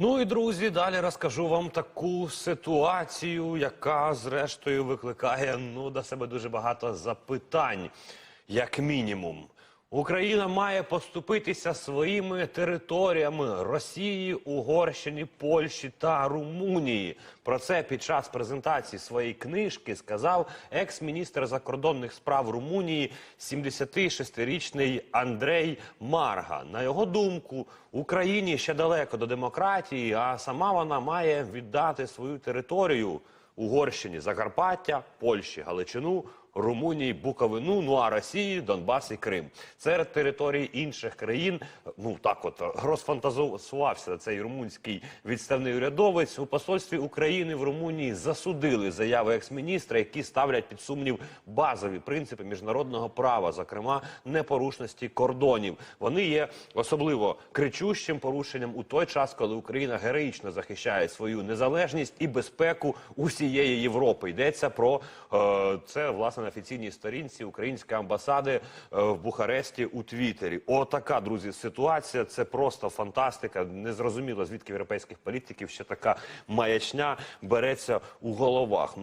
Ну і друзі, далі розкажу вам таку ситуацію, яка зрештою викликає ну до себе дуже багато запитань, як мінімум. Україна має поступитися своїми територіями Росії, Угорщині, Польщі та Румунії. Про це під час презентації своєї книжки сказав екс-міністр закордонних справ Румунії, 76-річний Андрей Марга. На його думку, Україні ще далеко до демократії, а сама вона має віддати свою територію Угорщині, Закарпаття, Польщі, Галичину. Румунії, Буковину, ну а Росії, Донбас і Крим. Серед територій інших країн, ну так от розфантазувався цей румунський відставний урядовець. У посольстві України в Румунії засудили заяви екс-міністра, які ставлять під сумнів базові принципи міжнародного права, зокрема непорушності кордонів. Вони є особливо кричущим порушенням у той час, коли Україна героїчно захищає свою незалежність і безпеку усієї Європи. Йдеться про е, це власне на офіційній сторінці української амбасади е, в Бухаресті у Твіттері. Отака, друзі, ситуація. Це просто фантастика. Незрозуміло, звідки європейських політиків ще така маячня береться у головах.